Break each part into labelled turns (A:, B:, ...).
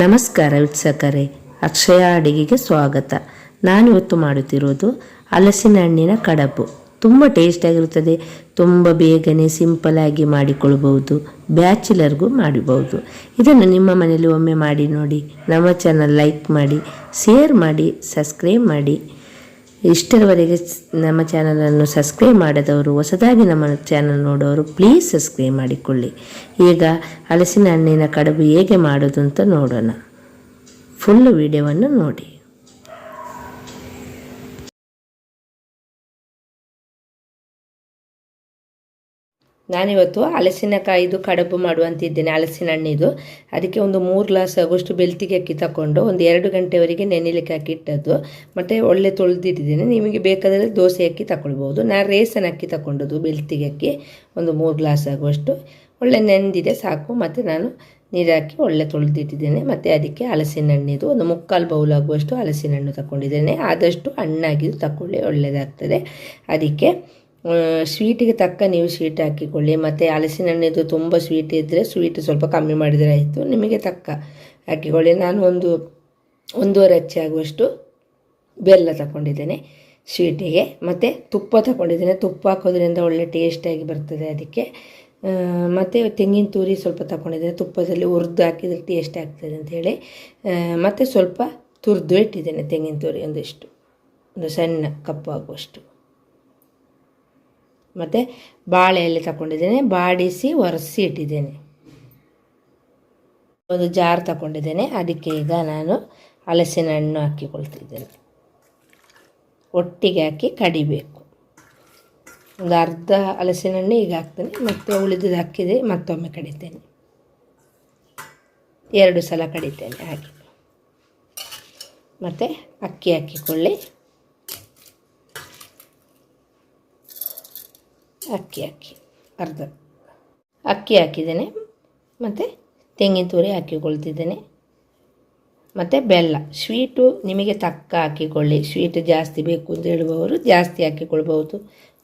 A: ನಮಸ್ಕಾರ ವೀಕ್ಷಕರೇ. ಅಕ್ಷಯ ಅಡಿಗೆಗೆ ಸ್ವಾಗತ. ನಾನು ಇವತ್ತು ಮಾಡುತ್ತಿರೋದು ಹಲಸಿನ ಹಣ್ಣಿನ ಕಡಬು. ತುಂಬ ಟೇಸ್ಟಾಗಿರುತ್ತದೆ ತುಂಬ ಬೇಗನೆ ಸಿಂಪಲಾಗಿ ಮಾಡಿಕೊಳ್ಳಬಹುದು. ಬ್ಯಾಚುಲರ್ಗೂ ಮಾಡಬಹುದು. ಇದನ್ನು ನಿಮ್ಮ ಮನೆಯಲ್ಲಿ ಒಮ್ಮೆ ಮಾಡಿ ನೋಡಿ. ನಮ್ಮ ಚಾನಲ್ ಲೈಕ್ ಮಾಡಿ ಶೇರ್ ಮಾಡಿ ಸಬ್ಸ್ಕ್ರೈಬ್ ಮಾಡಿ. ಇಷ್ಟರವರೆಗೆ ನಮ್ಮ ಚಾನಲನ್ನು ಸಬ್ಸ್ಕ್ರೈಬ್ ಮಾಡದವರು, ಹೊಸದಾಗಿ ನಮ್ಮ ಚಾನಲ್ ನೋಡೋರು ಪ್ಲೀಸ್ ಸಬ್ಸ್ಕ್ರೈಬ್ ಮಾಡಿಕೊಳ್ಳಿ. ಈಗ ಹಲಸಿನ ಹಣ್ಣಿನ ಕಡುಬು ಹೇಗೆ ಮಾಡೋದು ಅಂತ ನೋಡೋಣ ಫುಲ್ ವಿಡಿಯೋವನ್ನು ನೋಡಿ. ನಾನಿವತ್ತು ಹಲಸಿನಕಾಯಿದು ಕಡುಬು ಮಾಡುವಂತಿದ್ದೇನೆ ಹಲಸಿನ ಹಣ್ಣಿದು ಅದಕ್ಕೆ ಒಂದು ಮೂರು ಗ್ಲಾಸ್ ಆಗುವಷ್ಟು ಬೆಳ್ತಿಗೆ ಅಕ್ಕಿ ತಗೊಂಡು ಒಂದು ಎರಡು ಗಂಟೆವರೆಗೆ ನೆನೆಲಿಕ್ಕೆ ಹಾಕಿ ಇಟ್ಟದ್ದು. ಮತ್ತು ಒಳ್ಳೆ ತೊಳೆದಿಟ್ಟಿದ್ದೇನೆ. ನಿಮಗೆ ಬೇಕಾದರೆ ದೋಸೆ ಅಕ್ಕಿ ತಗೊಳ್ಬೋದು ನಾನು ರೇಸನ್ ಅಕ್ಕಿ ತಗೊಂಡದ್ದು ಬೆಳ್ತಿಗೆ ಅಕ್ಕಿ. ಒಂದು ಮೂರು ಗ್ಲಾಸ್ ಆಗುವಷ್ಟು. ಒಳ್ಳೆ ನೆಂದಿದೆ, ಸಾಕು. ಮತ್ತು ನಾನು ನೀರಾಕಿ ಹಾಕಿ ಒಳ್ಳೆ ತೊಳೆದಿಟ್ಟಿದ್ದೇನೆ. ಮತ್ತು ಅದಕ್ಕೆ ಹಲಸಿನ ಹಣ್ಣಿದು ಒಂದು ಮುಕ್ಕಾಲು ಬೌಲ್ ಆಗುವಷ್ಟು ಹಲಸಿನ ಹಣ್ಣು ತಗೊಂಡಿದ್ದೇನೆ ಆದಷ್ಟು ಹಣ್ಣಾಗಿದ್ದು ತಗೊಳ್ಳಿ ಒಳ್ಳೆಯದಾಗ್ತದೆ ಅದಕ್ಕೆ ಸ್ವೀಟಿಗೆ ತಕ್ಕ ನೀವು ಸ್ವೀಟ್ ಹಾಕಿಕೊಳ್ಳಿ. ಮತ್ತು ಹಲಸಿನ ಹಣ್ಣಿದು ತುಂಬ ಸ್ವೀಟ್ ಇದ್ದರೆ ಸ್ವೀಟ್ ಸ್ವಲ್ಪ ಕಮ್ಮಿ ಮಾಡಿದರೆ ಆಯಿತು. ನಿಮಗೆ ತಕ್ಕ ಹಾಕಿಕೊಳ್ಳಿ. ನಾನು ಒಂದು ಒಂದೂವರೆ ಅಚ್ಚಿ ಆಗುವಷ್ಟು ಬೆಲ್ಲ ತಗೊಂಡಿದ್ದೇನೆ ಸ್ವೀಟಿಗೆ ಮತ್ತು ತುಪ್ಪ ತಗೊಂಡಿದ್ದೇನೆ. ತುಪ್ಪ ಹಾಕೋದ್ರಿಂದ ಒಳ್ಳೆ ಟೇಸ್ಟಾಗಿ ಬರ್ತದೆ ಅದಕ್ಕೆ. ಮತ್ತು ತೆಂಗಿನ ತುರಿ ಸ್ವಲ್ಪ ತಗೊಂಡಿದ್ದೇನೆ. ತುಪ್ಪದಲ್ಲಿ ಹುರಿದು ಹಾಕಿದರೆ ಟೇಸ್ಟ್ ಆಗ್ತದೆ ಅಂಥೇಳಿ ಮತ್ತು ಸ್ವಲ್ಪ ತುರಿದು ಇಟ್ಟಿದ್ದೇನೆ ತೆಂಗಿನ ತುರಿ ಒಂದಿಷ್ಟು. ಒಂದು ಸಣ್ಣ ಕಪ್ಪು ಆಗುವಷ್ಟು. ಮತ್ತು ಬಾಳೆ ಎಲೆ ತಗೊಂಡಿದ್ದೇನೆ ಬಾಡಿಸಿ ಒರೆಸಿ ಇಟ್ಟಿದ್ದೇನೆ. ಒಂದು ಜಾರ್ ತಗೊಂಡಿದ್ದೇನೆ ಅದಕ್ಕೆ ಈಗ ನಾನು ಹಲಸಿನ ಹಣ್ಣು ಹಾಕಿಕೊಳ್ತಿದ್ದೇನೆ. ಒಟ್ಟಿಗೆ ಹಾಕಿ ಕಡಿಬೇಕು. ಒಂದು ಅರ್ಧ ಹಲಸಿನ ಹಣ್ಣು ಈಗ ಹಾಕ್ತೇನೆ. ಮತ್ತು ಉಳಿದಿದ್ದು ಹಾಕಿದೆ, ಮತ್ತೊಮ್ಮೆ ಕಡಿತೇನೆ. ಎರಡು ಸಲ ಕಡಿತೇನೆ ಹಾಗೆ. ಮತ್ತು ಅಕ್ಕಿ ಹಾಕಿಕೊಳ್ಳಿ. ಅಕ್ಕಿ ಹಾಕಿ, ಅರ್ಧ. ಅಕ್ಕಿ ಹಾಕಿದ್ದೇನೆ. ಮತ್ತು ತೆಂಗಿನ ತುರಿ ಹಾಕಿಕೊಳ್ತಿದ್ದೇನೆ ಮತ್ತು ಬೆಲ್ಲ ಸ್ವೀಟು ನಿಮಗೆ ತಕ್ಕ ಹಾಕಿಕೊಳ್ಳಿ ಸ್ವೀಟ್ ಜಾಸ್ತಿ ಬೇಕು ಅಂತ ಹೇಳುವವರು ಜಾಸ್ತಿ ಹಾಕಿಕೊಳ್ಬೋದು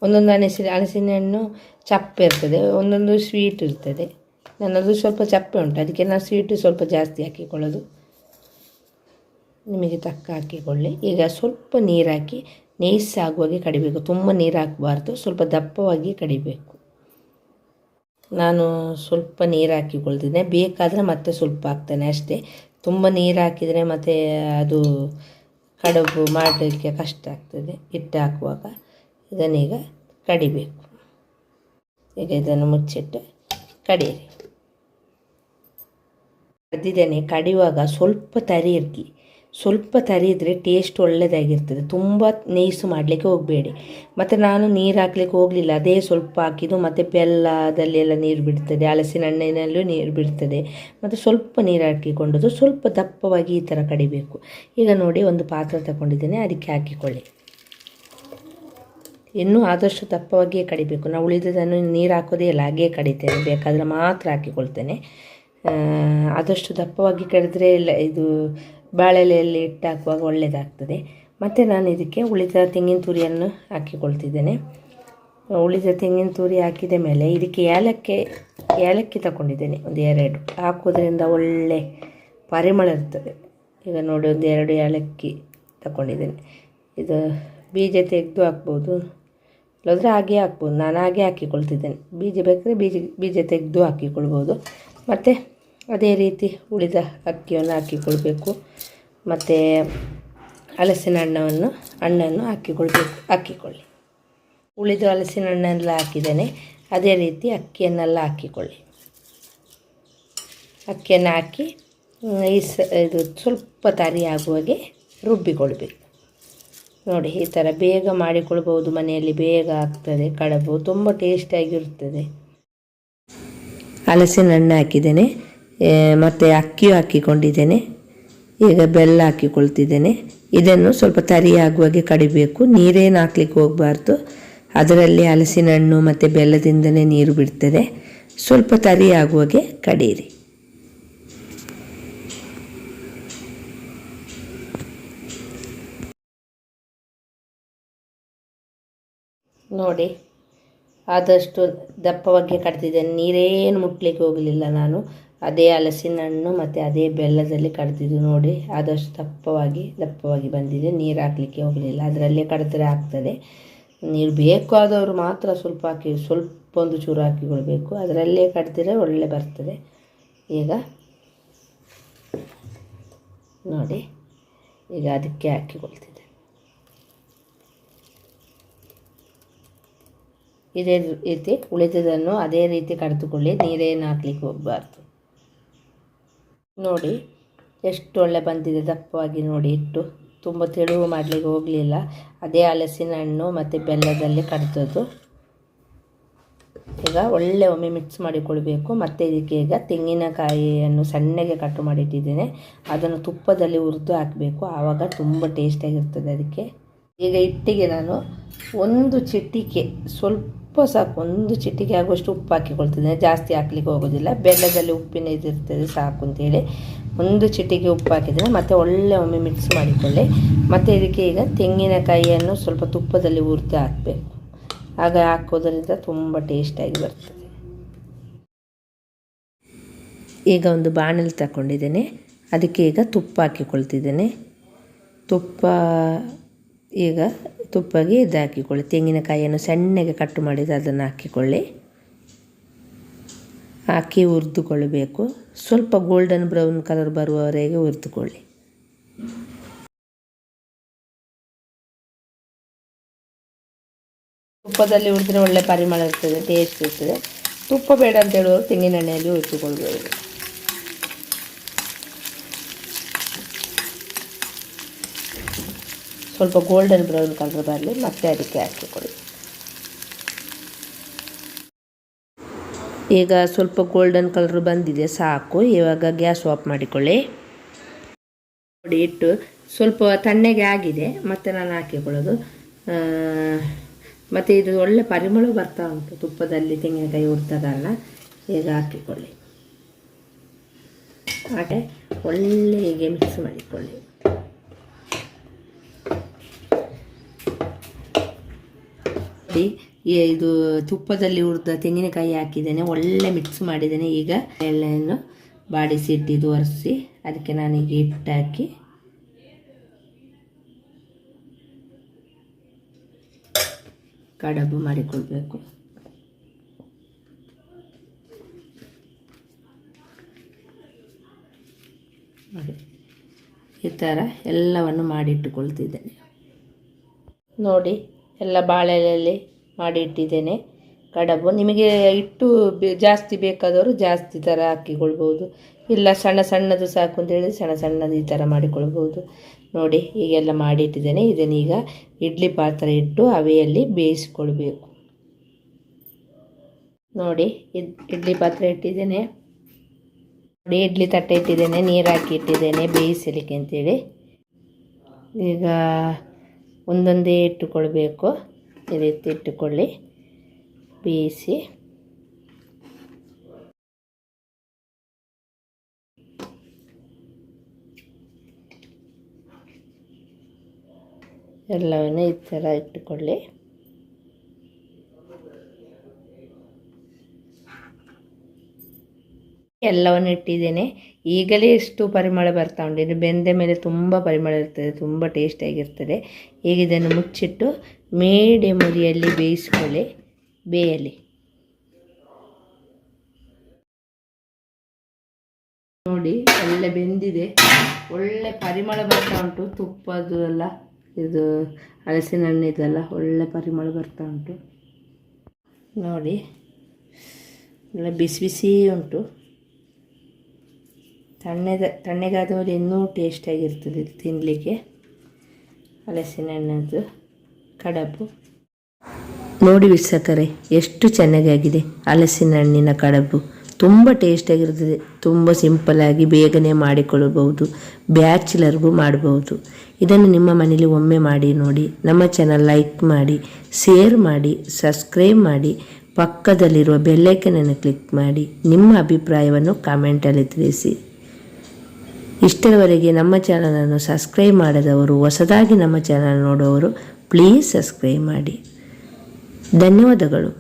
A: ಒಂದೊಂದು ಹಣಸಿನ ಹಲಸಿನ ಹಣ್ಣು ಚಪ್ಪೆ ಇರ್ತದೆ, ಒಂದೊಂದು ಸ್ವೀಟ್ ಇರ್ತದೆ. ನನ್ನದು ಸ್ವಲ್ಪ ಚಪ್ಪೆ ಉಂಟು, ಅದಕ್ಕೆ ನಾನು ಸ್ವೀಟು ಸ್ವಲ್ಪ ಜಾಸ್ತಿ ಹಾಕಿಕೊಳ್ಳೋದು ನಿಮಗೆ ತಕ್ಕ ಹಾಕಿಕೊಳ್ಳಿ ಈಗ ಸ್ವಲ್ಪ ನೀರು ಹಾಕಿ ನೈಸ್ ಆಗುವಾಗೆ ಕಡಿಬೇಕು. ತುಂಬ ನೀರು ಹಾಕಬಾರ್ದು ಸ್ವಲ್ಪ ದಪ್ಪವಾಗಿ ಕಡಿಬೇಕು. ನಾನು ಸ್ವಲ್ಪ ನೀರು ಹಾಕಿಕೊಳ್ತಿದ್ದೆ ಬೇಕಾದರೆ ಮತ್ತೆ ಸ್ವಲ್ಪ ಹಾಕ್ತೇನೆ ಅಷ್ಟೇ. ತುಂಬ ನೀರು ಹಾಕಿದರೆ ಮತ್ತು ಅದು ಕಡುಬು ಮಾಡಲಿಕ್ಕೆ ಕಷ್ಟ ಆಗ್ತದೆ. ಹಿಟ್ಟು ಹಾಕುವಾಗ ಇದನ್ನೀಗ ಕಡಿಬೇಕು. ಈಗ ಇದನ್ನು ಮುಚ್ಚಿಟ್ಟು ಕಡಿಯಿರಿ. ಕಡ್ದಿದ್ದೇನೆ. ಕಡಿಯುವಾಗ ಸ್ವಲ್ಪ ತರಿ ಇರಲಿ. ಸ್ವಲ್ಪ ತರಿದರೆ ಟೇಸ್ಟ್ ಒಳ್ಳೆಯದಾಗಿರ್ತದೆ ತುಂಬ ನೈಸು ಮಾಡಲಿಕ್ಕೆ ಹೋಗಬೇಡಿ. ಮತ್ತು ನಾನು ನೀರು ಹಾಕ್ಲಿಕ್ಕೆ ಹೋಗಲಿಲ್ಲ. ಅದೇ ಸ್ವಲ್ಪ ಹಾಕಿದ್ದು, ಮತ್ತು ಬೆಲ್ಲದಲ್ಲೆಲ್ಲ ನೀರು ಬಿಡ್ತದೆ. ಹಲಸಿನ ಹಣ್ಣಿನಲ್ಲೂ ನೀರು ಬಿಡ್ತದೆ. ಮತ್ತು ಸ್ವಲ್ಪ ನೀರು ಹಾಕಿಕೊಂಡದ್ದು, ಸ್ವಲ್ಪ ದಪ್ಪವಾಗಿ ಈ ಥರ ಕಡಿಬೇಕು. ಈಗ ನೋಡಿ ಒಂದು ಪಾತ್ರೆ ತಗೊಂಡಿದ್ದೇನೆ, ಅದಕ್ಕೆ ಹಾಕಿಕೊಳ್ಳಿ. ಇನ್ನೂ ಆದಷ್ಟು ದಪ್ಪವಾಗಿಯೇ ಕಡಿಬೇಕು. ನಾವು ಉಳಿದದನ್ನು ನೀರು ಹಾಕೋದೇ ಇಲ್ಲ, ಹಾಗೇ ಕಡಿತೇನೆ. ಬೇಕಾದರೆ ಮಾತ್ರ ಹಾಕಿಕೊಳ್ತೇನೆ. ಆದಷ್ಟು ದಪ್ಪವಾಗಿ ಕಡಿದ್ರೆ ಇಲ್ಲ, ಇದು ಬಾಳೆಲೆಯಲ್ಲಿ ಇಟ್ಟು ಹಾಕುವಾಗ ಒಳ್ಳೆಯದಾಗ್ತದೆ ಮತ್ತು ನಾನು ಇದಕ್ಕೆ ಉಳಿದ ತೆಂಗಿನ ತುರಿಯನ್ನು ಹಾಕಿಕೊಳ್ತಿದ್ದೇನೆ. ಉಳಿದ ತೆಂಗಿನ ತುರಿ ಹಾಕಿದ ಮೇಲೆ ಇದಕ್ಕೆ ಏಲಕ್ಕಿ ಏಲಕ್ಕಿ ತಗೊಂಡಿದ್ದೇನೆ, ಒಂದು ಎರಡು. ಹಾಕೋದ್ರಿಂದ ಒಳ್ಳೆ ಪರಿಮಳ ಇರ್ತದೆ. ಈಗ ನೋಡಿ, ಒಂದು ಎರಡು ಏಲಕ್ಕಿ ತಗೊಂಡಿದ್ದೇನೆ. ಇದು ಬೀಜ ತೆಗೆದು ಹಾಕ್ಬೋದು, ಇಲ್ಲಾಂದರೆ ಹಾಗೆ ಹಾಕ್ಬೋದು. ನಾನು ಹಾಗೆ ಹಾಕಿಕೊಳ್ತಿದ್ದೇನೆ. ಬೀಜ ಬೇಕಾದರೆ ಬೀಜ ಬೀಜ ತೆಗೆದು ಹಾಕಿಕೊಳ್ಬೋದು. ಮತ್ತು ಅದೇ ರೀತಿ ಉಳಿದ ಅಕ್ಕಿಯನ್ನು ಹಾಕಿಕೊಳ್ಬೇಕು. ಮತ್ತು ಹಲಸಿನ ಹಣ್ಣವನ್ನು, ಹಣ್ಣನ್ನು ಹಾಕಿಕೊಳ್ಬೇಕು, ಹಾಕಿಕೊಳ್ಳಿ. ಉಳಿದು ಹಲಸಿನ ಹಣ್ಣೆಲ್ಲ ಹಾಕಿದ್ದೇನೆ. ಅದೇ ರೀತಿ ಅಕ್ಕಿಯನ್ನೆಲ್ಲ ಹಾಕಿಕೊಳ್ಳಿ. ಅಕ್ಕಿಯನ್ನು ಹಾಕಿ ಈ ಸ, ಇದು ಸ್ವಲ್ಪ ತರಿ ಆಗುವಾಗೆ ರುಬ್ಬಿಕೊಳ್ಬೇಕು. ನೋಡಿ, ಈ ಥರ ಬೇಗ ಮಾಡಿಕೊಳ್ಬೋದು. ಮನೆಯಲ್ಲಿ ಬೇಗ ಆಗ್ತದೆ ಕಡಬು ತುಂಬ ಟೇಸ್ಟಿಯಾಗಿರ್ತದೆ ಹಲಸಿನ ಹಣ್ಣು ಹಾಕಿದ್ದೇನೆ. ಮತ್ತು ಅಕ್ಕಿಯೂ ಹಾಕಿಕೊಂಡಿದ್ದೇನೆ. ಈಗ ಬೆಲ್ಲ ಹಾಕಿಕೊಳ್ತಿದ್ದೇನೆ. ಇದನ್ನು ಸ್ವಲ್ಪ ತರಿ ಆಗುವಾಗೆ ಕಡಿಬೇಕು. ನೀರೇನು ಹಾಕ್ಲಿಕ್ಕೆ ಹೋಗಬಾರ್ದು. ಅದರಲ್ಲಿ ಹಲಸಿನ ಹಣ್ಣು ಮತ್ತು ಬೆಲ್ಲದಿಂದಲೇ ನೀರು ಬಿಡ್ತದೆ. ಸ್ವಲ್ಪ ತರಿ ಆಗುವಾಗೆ ಕಡೀರಿ ನೋಡಿ, ಆದಷ್ಟು ದಪ್ಪವಾಗಿ ಕಟ್ತಿದ್ದೇನೆ. ನೀರೇನು ಮುಟ್ಲಿಕ್ಕೆ ಹೋಗಲಿಲ್ಲ ನಾನು. ಅದೇ ಹಲಸಿನ ಹಣ್ಣು ಮತ್ತು ಅದೇ ಬೆಲ್ಲದಲ್ಲಿ ಕಡ್ದಿದ್ದು ನೋಡಿ, ಆದಷ್ಟು ದಪ್ಪವಾಗಿ ದಪ್ಪವಾಗಿ ಬಂದಿದೆ. ನೀರು ಹಾಕಲಿಕ್ಕೆ ಹೋಗಲಿಲ್ಲ. ಅದರಲ್ಲೇ ಕಡಿದ್ರೆ ಆಗ್ತದೆ. ನೀರು ಬೇಕು ಆದವರು ಮಾತ್ರ ಸ್ವಲ್ಪ ಹಾಕಿ ಸ್ವಲ್ಪ ಒಂದು ಚೂರು ಹಾಕಿಕೊಳ್ಬೇಕು ಅದರಲ್ಲೇ ಕಡ್ದಿದ್ರೆ ಒಳ್ಳೆ ಬರ್ತದೆ. ಈಗ ನೋಡಿ, ಈಗ ಅದಕ್ಕೆ ಹಾಕಿಕೊಳ್ತಿದ್ದೆ ಇದೇ ರೀತಿ ಉಳಿದದನ್ನು ಅದೇ ರೀತಿ ಕಡಿದುಕೊಳ್ಳಿ. ನೀರೇನು ಹಾಕ್ಲಿಕ್ಕೆ ಹೋಗಬಾರ್ದು. ನೋಡಿ, ಎಷ್ಟು ಒಳ್ಳೆ ಬಂದಿದೆ ದಪ್ಪವಾಗಿ ನೋಡಿ ಇಟ್ಟು ತುಂಬ ತೆಳುವು ಮಾಡಲಿಕ್ಕೆ ಹೋಗಲಿಲ್ಲ. ಅದೇ ಹಲಸಿನ ಹಣ್ಣು ಮತ್ತು ಬೆಲ್ಲದಲ್ಲಿ ಕಡಿದದ್ದು. ಈಗ ಒಳ್ಳೆ ಒಮ್ಮೆ ಮಿಕ್ಸ್ ಮಾಡಿಕೊಳ್ಬೇಕು. ಮತ್ತು ಇದಕ್ಕೆ ಈಗ ತೆಂಗಿನಕಾಯಿಯನ್ನು ಸಣ್ಣಗೆ ಕಟ್ಟು ಮಾಡಿಟ್ಟಿದ್ದೇನೆ. ಅದನ್ನು ತುಪ್ಪದಲ್ಲಿ ಹುರಿದು ಹಾಕಬೇಕು. ಆವಾಗ ತುಂಬ ಟೇಸ್ಟಾಗಿರ್ತದೆ ಅದಕ್ಕೆ. ಈಗ ಹಿಟ್ಟಿಗೆ ನಾನು ಒಂದು ಚಿಟಿಕೆ, ಸ್ವಲ್ಪ ಸಾಕು, ಒಂದು ಚಿಟಿಕೆ ಆಗುವಷ್ಟು ಉಪ್ಪು ಹಾಕಿಕೊಳ್ತಿದ್ದೇನೆ ಜಾಸ್ತಿ ಹಾಕ್ಲಿಕ್ಕೆ ಹೋಗೋದಿಲ್ಲ. ಬೆಲ್ಲದಲ್ಲಿ ಉಪ್ಪಿನ ಇದಿರ್ತದೆ ಸಾಕು ಅಂತೇಳಿ ಒಂದು ಚಿಟಿಕೆ ಉಪ್ಪು ಹಾಕಿದರೆ ಮತ್ತು ಒಳ್ಳೆ ಒಮ್ಮೆ ಮಿಕ್ಸ್ ಮಾಡಿಕೊಳ್ಳಿ. ಮತ್ತು ಇದಕ್ಕೆ ಈಗ ತೆಂಗಿನಕಾಯಿಯನ್ನು ಸ್ವಲ್ಪ ತುಪ್ಪದಲ್ಲಿ ಹುರಿದು ಹಾಕಬೇಕು. ಆಗ ಹಾಕೋದರಿಂದ ತುಂಬ ಟೇಸ್ಟಾಗಿ ಬರ್ತದೆ. ಈಗ ಒಂದು ಬಾಣಲಿ ತಗೊಂಡಿದ್ದೇನೆ. ಅದಕ್ಕೆ ಈಗ ತುಪ್ಪ ಹಾಕಿಕೊಳ್ತಿದ್ದೇನೆ. ತುಪ್ಪ ಈಗ ತುಪ್ಪಗೆ ಇದು ತೆಂಗಿನಕಾಯಿಯನ್ನು ಸಣ್ಣಗೆ ಕಟ್ಟು ಮಾಡಿದ್ದು ಅದನ್ನು ಹಾಕಿಕೊಳ್ಳಿ. ಹಾಕಿ ಹುರಿದುಕೊಳ್ಳಬೇಕು ಸ್ವಲ್ಪ ಗೋಲ್ಡನ್ ಬ್ರೌನ್ ಕಲರ್ ಬರುವವರೆಗೆ ಹುರಿದುಕೊಳ್ಳಿ. ತುಪ್ಪದಲ್ಲಿ ಹುರಿದ್ರೆ ಒಳ್ಳೆ ಪರಿಮಳ ಇರ್ತದೆ ಟೇಸ್ಟ್ ಇರ್ತದೆ. ತುಪ್ಪ ಬೇಡ ಅಂತ ಹೇಳುವವರು ತೆಂಗಿನ ಎಣ್ಣೆಯಲ್ಲಿ ಸ್ವಲ್ಪ ಗೋಲ್ಡನ್ ಬ್ರೌನ್ ಕಲರ್ ಬರಲಿ, ಮತ್ತೆ ಅದಕ್ಕೆ ಹಾಕಿಕೊಳ್ಳಿ ಈಗ ಸ್ವಲ್ಪ ಗೋಲ್ಡನ್ ಕಲರ್ ಬಂದಿದೆ, ಸಾಕು. ಇವಾಗ ಗ್ಯಾಸ್ ಆಫ್ ಮಾಡಿಕೊಳ್ಳಿ. ನೋಡಿ ಇಟ್ಟು ಸ್ವಲ್ಪ ತಣ್ಣಗೆ ಆಗಿದೆ, ಮತ್ತೆ ನಾನು ಹಾಕಿಕೊಳ್ಳೋದು. ಮತ್ತು ಇದು ಒಳ್ಳೆ ಪರಿಮಳ ಬರ್ತಾ ಉಂಟು, ತುಪ್ಪದಲ್ಲಿ ತೆಂಗಿನಕಾಯಿ ಹುಡ್ತದಲ್ಲ ಈಗ ಹಾಕಿಕೊಳ್ಳಿ. ಹಾಗೆ ಒಳ್ಳೆ ಹೀಗೆ ಮಿಕ್ಸ್ ಮಾಡಿಕೊಳ್ಳಿ. ನೋಡಿ ಇದು ತುಪ್ಪದಲ್ಲಿ ಹುರಿದ ತೆಂಗಿನಕಾಯಿ ಹಾಕಿದ್ದೇನೆ. ಒಳ್ಳೆ ಮಿಕ್ಸ್ ಮಾಡಿದ್ದೇನೆ ಈಗ. ಎಳ್ಳೆಯನ್ನು ಬಾಡಿಸಿ ಇಟ್ಟಿದ್ದು ಒರೆಸಿ, ಅದಕ್ಕೆ ನಾನೀಗ ಹಿಟ್ಟು ಹಾಕಿ. ಕಡಬು ಮಾಡಿಕೊಳ್ಬೇಕು ಈ ಥರ ಎಲ್ಲವನ್ನು ಮಾಡಿಟ್ಟುಕೊಳ್ತಿದ್ದೇನೆ. ನೋಡಿ ಎಲ್ಲ ಬಾಳೆಲೆಯಲ್ಲಿ ಮಾಡಿ ಇಟ್ಟಿದ್ದೇನೆ ಕಡಬು, ನಿಮಗೆ ಇಟ್ಟು ಜಾಸ್ತಿ ಬೇಕಾದವರು ಜಾಸ್ತಿ ಥರ ಹಾಕಿಕೊಳ್ಬೋದು ಇಲ್ಲ ಸಣ್ಣ ಸಣ್ಣದು ಸಾಕು ಅಂತ ಹೇಳಿದ್ರೆ ಸಣ್ಣ ಸಣ್ಣದು ಈ ಥರ ಮಾಡಿಕೊಳ್ಬೋದು ನೋಡಿ, ಹೀಗೆಲ್ಲ ಮಾಡಿಟ್ಟಿದ್ದೇನೆ. ಇದನ್ನೀಗ ಇಡ್ಲಿ ಪಾತ್ರೆ ಇಟ್ಟು ಅವೆಯಲ್ಲಿ ಬೇಯಿಸ್ಕೊಳ್ಬೇಕು. ನೋಡಿ ಇಡ್ಲಿ ಪಾತ್ರೆ ಇಟ್ಟಿದ್ದೇನೆ. ನೋಡಿ, ಇಡ್ಲಿ ತಟ್ಟೆ ಇಟ್ಟಿದ್ದೇನೆ, ನೀರು ಹಾಕಿ ಇಟ್ಟಿದ್ದೇನೆ ಬೇಯಿಸಲಿಕ್ಕೆ ಅಂತೇಳಿ. ಈಗ ಒಂದೊಂದೇ ಇಟ್ಟುಕೊಳ್ಬೇಕು. ಈ ರೀತಿ ಇಟ್ಟುಕೊಳ್ಳಿ. ಬೇಯಿಸಿ. ಎಲ್ಲವನ್ನು ಈ ಥರ ಇಟ್ಟುಕೊಳ್ಳಿ. ಎಲ್ಲವನ್ನು ಇಟ್ಟಿದ್ದೇನೆ. ಈಗಲೇ ಎಷ್ಟು ಪರಿಮಳ ಬರ್ತಾ ಉಂಟು. ಇದು ಬೆಂದ ಮೇಲೆ ತುಂಬ ಪರಿಮಳ ಇರ್ತದೆ. ತುಂಬ ಟೇಸ್ಟಿಯಾಗಿರ್ತದೆ ಈಗ ಇದನ್ನು ಮುಚ್ಚಿಟ್ಟು ಮೇಡೆ ಮುರಿಯಲ್ಲಿ ಬೇಯಿಸ್ಕೊಳ್ಳಿ. ಬೇಯಲಿ. ನೋಡಿ ಒಳ್ಳೆ ಬೆಂದಿದೆ. ಒಳ್ಳೆ ಪರಿಮಳ ಬರ್ತಾ ಉಂಟು. ತುಪ್ಪದ್ದು ಎಲ್ಲ ಇದು ಹಲಸಿನ ಹಣ್ಣು ಇದೆಲ್ಲ ಒಳ್ಳೆ ಪರಿಮಳ ಬರ್ತಾ ಉಂಟು. ನೋಡಿ, ಎಲ್ಲ ಬಿಸಿ ಬಿಸಿ ಉಂಟು. ತಣ್ಣದ ತಣ್ಣಗಾದಮೇಲೆ ಇನ್ನೂ ಟೇಸ್ಟಾಗಿರ್ತದೆ ತಿನ್ನಲಿಕ್ಕೆ ಹಲಸಿನ ಹಣ್ಣದ್ದು ಕಡಬು. ನೋಡಿ ವೀಕ್ಷಕರೇ, ಎಷ್ಟು ಚೆನ್ನಾಗಾಗಿದೆ ಹಲಸಿನ ಹಣ್ಣಿನ ಕಡಬು. ತುಂಬ ಟೇಸ್ಟಾಗಿರ್ತದೆ ತುಂಬ ಸಿಂಪಲಾಗಿ ಬೇಗನೆ ಮಾಡಿಕೊಳ್ಳಬಹುದು, ಬ್ಯಾಚುಲರ್ಗೂ ಮಾಡಬಹುದು. ಇದನ್ನು ನಿಮ್ಮ ಮನೇಲಿ ಒಮ್ಮೆ ಮಾಡಿ ನೋಡಿ, ನಮ್ಮ ಚಾನಲ್ ಲೈಕ್ ಮಾಡಿ ಶೇರ್ ಮಾಡಿ ಸಬ್ಸ್ಕ್ರೈಬ್ ಮಾಡಿ, ಪಕ್ಕದಲ್ಲಿರುವ ಬೆಲ್ಲೈಕನನ್ನು ಕ್ಲಿಕ್ ಮಾಡಿ, ನಿಮ್ಮ ಅಭಿಪ್ರಾಯವನ್ನು ಕಾಮೆಂಟಲ್ಲಿ ತಿಳಿಸಿ. ಇಷ್ಟರವರೆಗೆ ನಮ್ಮ ಚಾನಲನ್ನು ಸಬ್ಸ್ಕ್ರೈಬ್ ಮಾಡದವರು ಹೊಸದಾಗಿ ನಮ್ಮ ಚಾನಲ್ ನೋಡುವವರು ಪ್ಲೀಸ್ ಸಬ್ಸ್ಕ್ರೈಬ್ ಮಾಡಿ. ಧನ್ಯವಾದಗಳು.